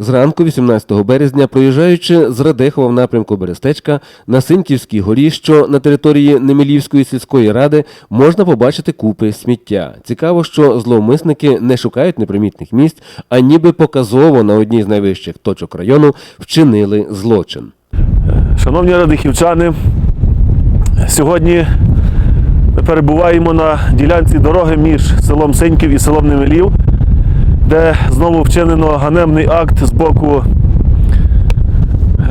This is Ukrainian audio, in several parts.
Зранку 18 березня, проїжджаючи з Радехова в напрямку Берестечка на Синьківській горі, що на території Немілівської сільської ради, можна побачити купи сміття. Цікаво, що зловмисники не шукають непримітних місць, а ніби показово на одній з найвищих точок району вчинили злочин. Шановні радихівчани, сьогодні ми перебуваємо на ділянці дороги між селом Синьків і селом Немелів, де знову вчинено ганебний акт з боку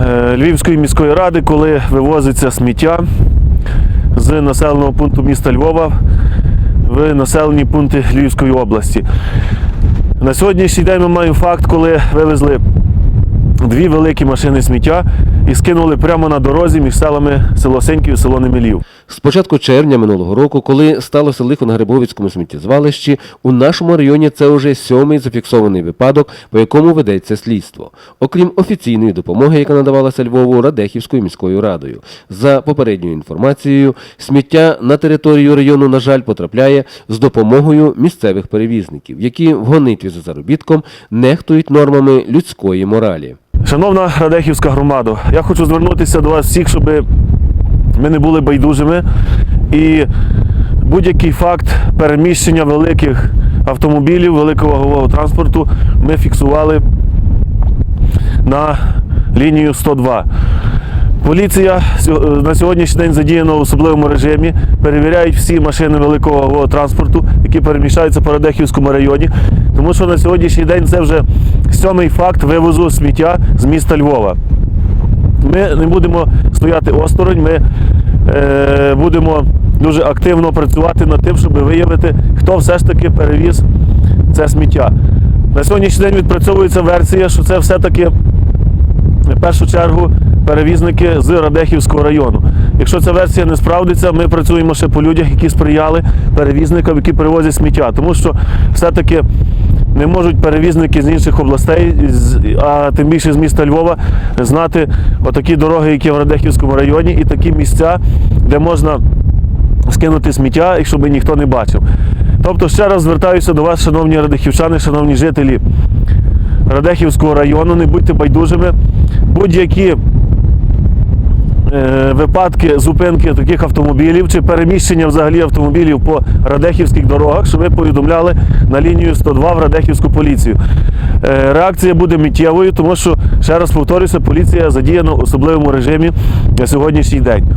е, Львівської міської ради, коли вивозиться сміття з населеного пункту міста Львова в населені пункти Львівської області. На сьогоднішній день ми маємо факт, коли вивезли дві великі машини сміття і скинули прямо на дорозі між селами село Сеньків і село Немілів. З початку червня минулого року, коли сталося лихо на Грибовицькому сміттєзвалищі, у нашому районі це вже сьомий зафіксований випадок, по якому ведеться слідство. Окрім офіційної допомоги, яка надавалася Львову Радехівською міською радою. За попередньою інформацією, сміття на територію району, на жаль, потрапляє з допомогою місцевих перевізників, які в гонитві за заробітком нехтують нормами людської моралі. Шановна Радехівська громада, я хочу звернутися до вас всіх, щоб ми не були байдужими. І будь-який факт переміщення великих автомобілів, великого вагового транспорту ми фіксували на лінію 102. Поліція на сьогоднішній день задіяна в особливому режимі. Перевіряють всі машини великого транспорту, які переміщаються по Радехівському районі. Тому що на сьогоднішній день це вже сьомий факт вивозу сміття з міста Львова. Ми не будемо стояти осторонь, ми е, будемо дуже активно працювати над тим, щоб виявити, хто все ж таки перевіз це сміття. На сьогоднішній день відпрацьовується версія, що це все-таки в першу чергу перевізники з Радехівського району. Якщо ця версія не справдиться, ми працюємо ще по людях, які сприяли перевізникам, які перевозять сміття. Тому що все-таки не можуть перевізники з інших областей, а тим більше з міста Львова, знати отакі дороги, які в Радехівському районі, і такі місця, де можна скинути сміття, і щоб ніхто не бачив. Тобто, ще раз звертаюся до вас, шановні радехівчани, шановні жителі Радехівського району, не будьте байдужими. Будь-які випадки зупинки таких автомобілів чи переміщення взагалі автомобілів по радехівських дорогах, що ви повідомляли на лінію 102 в Радехівську поліцію. Е, реакція буде миттєвою, тому що, ще раз повторюся, поліція задіяна в особливому режимі на сьогоднішній день.